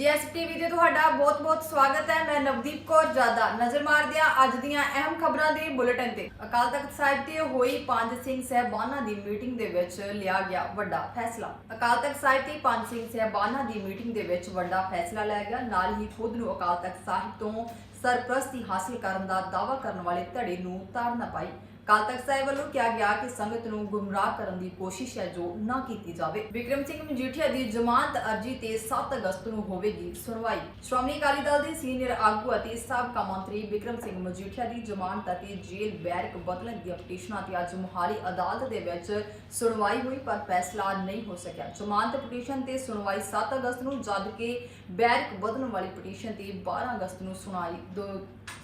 ਜੀਐਸਟੀਵੀ ਤੇ ਤੁਹਾਡਾ ਬਹੁਤ-ਬਹੁਤ ਸਵਾਗਤ ਹੈ। ਮੈਂ ਨਵਦੀਪ ਕੌਰ ਜਾਦਾ ਨਜ਼ਰ ਮਾਰਦੇ ਹਾਂ ਅੱਜ ਦੀਆਂ ਅਹਿਮ ਖਬਰਾਂ ਦੇ ਬੁਲੇਟਿਨ ਤੇ। ਅਕਾਲ ਤਖਤ ਸਾਹਿਬ ਤੇ ਹੋਈ ਪੰਜ ਸਿੰਘ ਸਹਿਬਾਨਾਂ ਦੀ ਮੀਟਿੰਗ ਦੇ ਵਿੱਚ ਲਿਆ ਗਿਆ ਵੱਡਾ ਫੈਸਲਾ। ਅਕਾਲ ਤਖਤ ਸਾਹਿਬ ਤੇ ਪੰਜ ਸਿੰਘ ਸਹਿਬਾਨਾਂ ਦੀ ਮੀਟਿੰਗ ਦੇ ਵਿੱਚ ਵੱਡਾ ਫੈਸਲਾ ਲਿਆ ਗਿਆ। ਨਾਲ ਹੀ ਖੁਦ ਨੂੰ ਅਕਾਲ ਤਖਤ ਸਾਹਿਬ ਤੋਂ ਸਰਪ੍ਰਸਤੀ ਹਾਸਲ ਕਰਨ ਦਾ ਦਾਅਵਾ ਕਰਨ ਵਾਲੇ ਧੜੇ ਨੂੰ ਤਾਰਨਾ ਪਾਈ। ਅਕਾਲ ਤਖਤ ਸਾਹਿਬ ਵੱਲੋਂ ਕਿਹਾ ਗਿਆ ਕਿ ਸੰਗਤ ਨੂੰ ਗੁੰਮਰਾਹ ਕਰਨ ਦੀ ਕੋਸ਼ਿਸ਼ ਹੈ ਜੋ ਨਾ ਕੀਤੀ ਜਾਵੇ। ਵਿਕਰਮ ਸਿੰਘ ਮਜੀਠੀਆ ਦੀ ਜ਼ਮਾਨਤ ਅਰਜੀ ਤੇ 7 ਅਗਸਤ ਨੂੰ ਹੋਵੇਗੀ ਸੁਣਵਾਈ। ਸ਼੍ਰੋਮਣੀ ਅਕਾਲੀ ਦਲ ਦੇ ਸੀਨੀਅਰ ਆਗੂ ਅਤੇ ਸਾਬਕਾ ਮੰਤਰੀ ਵਿਕਰਮ ਸਿੰਘ ਮਜੀਠੀਆ ਦੀ ਜ਼ਮਾਨਤ ਅਤੇ ਜੇਲ੍ਹ ਬੈਰਕ ਬਦਲਣ ਦੀਆਂ ਪਟੀਸ਼ਨਾਂ ਤੇ ਅੱਜ ਮੁਹਾਲੀ ਅਦਾਲਤ ਦੇ ਵਿੱਚ ਸੁਣਵਾਈ ਹੋਈ, ਪਰ ਫੈਸਲਾ ਨਹੀਂ ਹੋ ਸਕਿਆ। ਜ਼ਮਾਨਤ ਪਟੀਸ਼ਨ ਤੇ ਸੁਣਵਾਈ 7 ਅਗਸਤ ਨੂੰ, ਜਦ ਕਿ ਬੈਰਕ ਬਦਲਣ ਵਾਲੀ ਪਟੀਸ਼ਨ ਤੇ 12 ਅਗਸਤ ਨੂੰ ਸੁਣਾਈ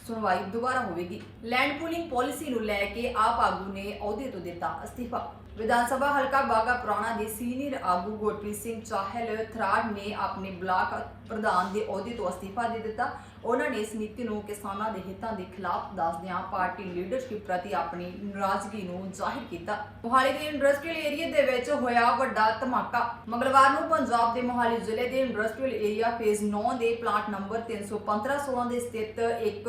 ਸੁਣਵਾਈ ਦੁਬਾਰਾ ਹੋਵੇਗੀ। ਲੈਂਡ ਪੂਲਿੰਗ ਪਾਲਿਸੀ ਨੂੰ ਲੈ ਕੇ ਆਪ ਆਗੂ ਨੇ ਅਹੁਦੇ ਤੋਂ ਦਿੱਤਾ ਅਸਤੀਫਾ। ਵਿਧਾਨ ਸਭਾ ਹਲਕਾ ਬਾਗਾ ਪੁਰਾਣਾ ਦੇ ਸੀਨੀਅਰ ਆਗੂ ਗੁਰਪ੍ਰੀਤ ਸਿੰਘ ਚਾਹਲ ਥਰਾੜ ਨੇ ਆਪਣੇ ਬਲਾਕ ਪ੍ਰਧਾਨ ਦੇ ਅਹੁਦੇ ਤੋਂ ਅਸਤੀਫਾ ਦੇ ਦਿੱਤਾ। ਉਹਨਾਂ ਨੇ ਇਸ ਨੂੰ ਕਿਸਾਨਾਂ ਦੇ ਹਿੱਤਾਂ ਦੇ ਖਿਲਾਫ ਦੱਸਦਿਆਂ ਪਾਰਟੀ ਲੀਡਰਸ਼ਿਪ ਪ੍ਰਤੀ ਆਪਣੀ ਨਾਰਾਜ਼ਗੀ ਨੂੰ ਜ਼ਾਹਿਰ ਕੀਤਾ। ਮੋਹਾਲੀ ਦੇ ਇੰਡਸਟਰੀਅਲ ਏਰੀਆ ਦੇ ਵਿੱਚ ਹੋਇਆ ਵੱਡਾ ਧਮਾਕਾ। ਮੰਗਲਵਾਰ ਨੂੰ ਪੰਜਾਬ ਦੇ ਮੋਹਾਲੀ ਜ਼ਿਲ੍ਹੇ ਦੇ ਇੰਡਸਟਰੀਅਲ ਏਰੀਆ ਫੇਜ਼ 9 ਦੇ ਪਲਾਂਟ ਨੰਬਰ 315 16 ਦੇ ਸਥਿਤ ਇੱਕ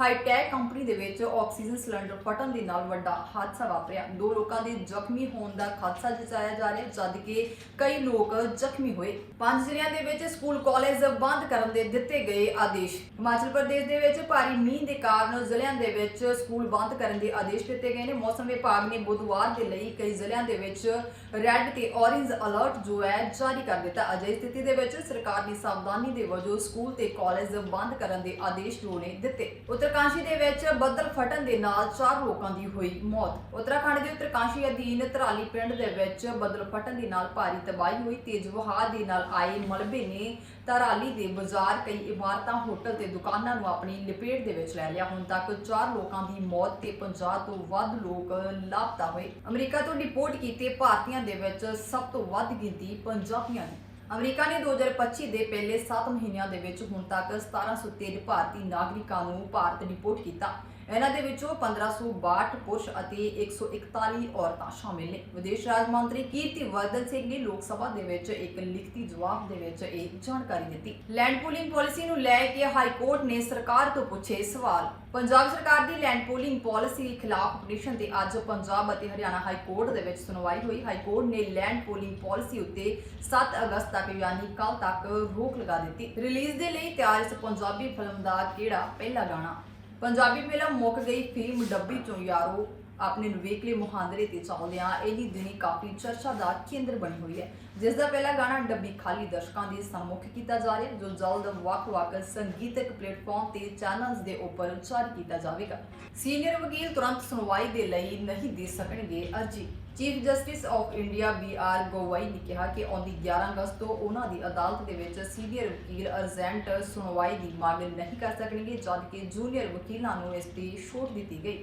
ਹਾਈਟੈਕ ਕੰਪਨੀ ਦੇ ਵਿੱਚ ਆਕਸੀਜਨ ਸਿਲੰਡਰ ਫਟਣ ਦੇ ਨਾਲ ਵੱਡਾ ਹਾਦਸਾ ਵਾਪਰਿਆ। ਦੋ ਲੋਕਾਂ ਦੇ ਜ਼ਖਮੀ ਹੋਣ ਦਾ ਖਾਦਸਾ ਜਤਾਇਆ ਜਾ ਰਿਹਾ, ਜਦ ਕਿ ਕਈ ਲੋਕ ਜ਼ਖਮੀ ਹੋਏ। ਪੰਜ ਜ਼ਿਲ੍ਹਿਆਂ ਦੇ ਵਿੱਚ ਸਕੂਲ, ਕਾਲਜ ਬੰਦ ਕਰਨ ਦੇ ਦਿੱਤੇ ਗਏ ਆਦੇਸ਼। ਹਿਮਾਚਲ ਪ੍ਰਦੇਸ਼ ਦੇ ਵਿੱਚ ਭਾਰੀ ਮੀਂਹ ਦੇ ਕਾਰਨ ਜ਼ਿਲ੍ਹਿਆਂ ਦੇ ਵਿੱਚ ਸਕੂਲ ਬੰਦ ਕਰਨ ਦੇ ਆਦੇਸ਼ ਦਿੱਤੇ ਗਏ ਨੇ। ਮੌਸਮ ਵਿਭਾਗ ਨੇ ਬੁੱਧਵਾਰ ਦੇ ਲਈ ਕਈ ਜ਼ਿਲ੍ਹਿਆਂ ਦੇ ਵਿੱਚ ਰੈੱਡ ਤੇ ਔਰੇਂਜ ਅਲਰਟ ਜੋ ਹੈ ਜਾਰੀ ਕਰ ਦਿੱਤਾ। ਅਜਿਹੀ ਸਥਿਤੀ ਦੇ ਵਿੱਚ ਸਰਕਾਰ ਦੀ ਸਾਵਧਾਨੀ ਦੇ ਵਜੋਂ ਸਕੂਲ ਤੇ ਕਾਲਜ ਬੰਦ ਕਰਨ ਦੇ ਆਦੇਸ਼ ਜੋ ਨੇ ਦਿੱਤੇ। ਉੱਤਰਕਾਂਸ਼ੀ ਦੇ ਵਿੱਚ ਬੱਦਲ ਫਟਣ ਦੇ ਨਾਲ ਚਾਰ ਲੋਕਾਂ ਦੀ ਹੋਈ ਮੌਤ। ਉੱਤਰਾਖੰਡ ਦੇ ਉੱਤਰਕਾਂਸ਼ੀ ਅਧੀਨ ਧਰਾਲੀ ਪਿੰਡ ਦੇ ਵਿੱਚ ਬੱਦਲ ਫਟਣ ਦੇ ਨਾਲ ਭਾਰੀ ਤਬਾਹੀ ਹੋਈ ਤੇਜ਼ ਵਹਾਅ ਦੇ ਨਾਲ ਆਏ ਮਲਬੇ ਨੇ ਧਰਾਲੀ ਦੇ ਬਾਜ਼ਾਰ ਕਈ ਇਮਾਰਤਾਂ, ਹੋਟਲ ਤੇ ਦੁਕਾਨਾਂ ਨੂੰ ਆਪਣੀ ਲਪੇਟ ਦੇ ਵਿੱਚ ਲੈ ਲਿਆ। ਹੁਣ ਤੱਕ ਚਾਰ ਲੋਕਾਂ ਦੀ ਮੌਤ ਤੇ 50 ਤੋਂ ਵੱਧ ਲੋਕ ਲਾਪਤਾ ਹੋਏ। ਅਮਰੀਕਾ ਤੋਂ ਰਿਪੋਰਟ ਕੀਤੇ ਭਾਰਤੀਆਂ ਦੇ ਵਿੱਚ ਸਭ ਤੋਂ ਵੱਧ ਗਿਣਤੀ ਪੰਜਾਬੀਆਂ ਦੀ। ਅਮਰੀਕਾ ਨੇ 2025 ਦੇ ਪਹਿਲੇ 7 ਮਹੀਨਿਆਂ ਦੇ ਵਿੱਚ ਹੁਣ ਤੱਕ 1703 ਭਾਰਤੀ ਨਾਗਰਿਕਾਂ ਨੂੰ ਭਾਰਤ ਡਿਪੋਰਟ ਕੀਤਾ। ਇਹਨਾਂ ਦੇ ਵਿੱਚੋਂ 1562 ਪੁਰਸ਼ ਅਤੇ 141 ਔਰਤਾਂ ਸ਼ਾਮਿਲ ਨੇ। ਵਿਦੇਸ਼ ਰਾਜ ਮੰਤਰੀ ਕੀਰਤੀ ਵਰਦਨ ਸਿੰਘ ਨੇ ਲੋਕ ਸਭਾ ਦੇ ਵਿੱਚ ਇੱਕ ਲਿਖਤੀ ਜਵਾਬ ਦੇ ਵਿੱਚ ਇਹ ਜਾਣਕਾਰੀ ਦਿੱਤੀ। ਲੈਂਡ ਪੂਲਿੰਗ ਪਾਲਿਸੀ ਨੂੰ ਲੈ ਕੇ ਹਾਈ ਕੋਰਟ ਨੇ ਸਰਕਾਰ ਤੋਂ ਪੁੱਛੇ ਸਵਾਲ। ਪੰਜਾਬ ਸਰਕਾਰ ਦੀ ਲੈਂਡ ਪੂਲਿੰਗ ਪਾਲਿਸੀ ਖਿਲਾਫ ਪਟੀਸ਼ਨ ਤੇ ਅੱਜ ਪੰਜਾਬ ਅਤੇ ਹਰਿਆਣਾ ਹਾਈ ਕੋਰਟ ਦੇ ਵਿੱਚ ਸੁਣਵਾਈ ਹੋਈ। ਹਾਈ ਕੋਰਟ ਨੇ ਲੈਂਡ ਪੂਲਿੰਗ ਪਾਲਿਸੀ ਉੱਤੇ 7 ਅਗਸਤ ਤੱਕ ਯਾਨੀ ਕੱਲ ਤੱਕ ਰੋਕ ਲਗਾ ਦਿੱਤੀ। ਰਿਲੀਜ਼ ਦੇ ਲਈ ਤਿਆਰ ਇਸ ਪੰਜਾਬੀ ਫਿਲਮ ਦਾ ਕਿਹੜਾ ਪਹਿਲਾ ਗਾਣਾ? ਪੰਜਾਬੀ ਫਿਲਮ ਮੁੱਕ ਗਈ ਫਿਲਮ ਡੱਬੀ ਚੋਂ ਯਾਰੋ। ਆਪਣੇ ਨਵੇਕਲੇ ਮੁਹਾਂਦਰੇ ਤੇ ਚੱਲਦਿਆਂ ਇਹਦੀ ਦਿਨੀ ਕਾਫੀ ਚਰਚਾ ਦਾ ਕੇਂਦਰ ਬਣੀ ਹੋਈ ਹੈ, ਜਿਸ ਦਾ ਪਹਿਲਾ ਗਾਣਾ ਡੱਬੀ ਖਾਲੀ ਦਰਸ਼ਕਾਂ ਦੇ ਸਾਹਮਣੇ ਕੀਤਾ ਜਾ ਰਿਹਾ ਜੋ ਜਲਦ ਵੱਖ-ਵੱਖ ਸੰਗੀਤਕ ਪਲੇਟਫਾਰਮ ਤੇ ਚੈਨਲਸ ਦੇ ਉੱਪਰ ਜਾਰੀ ਕੀਤਾ ਜਾਵੇਗਾ। ਸੀਨੀਅਰ ਵਕੀਲ ਤੁਰੰਤ ਸੁਣਵਾਈ ਦੇ ਲਈ ਨਹੀਂ ਦੇ ਸਕਣਗੇ ਅਰਜੀ। Chief justice of India B R Gavai ਨੇ ਕਿਹਾ ਕਿ ਆਉਂਦੀ 11 ਅਗਸਤ ਤੋਂ ਉਹਨਾਂ ਦੀ ਅਦਾਲਤ ਦੇ ਵਿੱਚ ਸੀਨੀਅਰ ਵਕੀਲ ਅਰਜੈਂਟ ਸੁਣਵਾਈ ਦੀ ਮੰਗ ਨਹੀਂ ਕਰ ਸਕਣਗੇ, ਜਦਕਿ ਜੂਨੀਅਰ ਵਕੀਲਾਂ ਨੂੰ ਇਸ ਦੀ ਛੋਟ ਦਿੱਤੀ ਗਈ।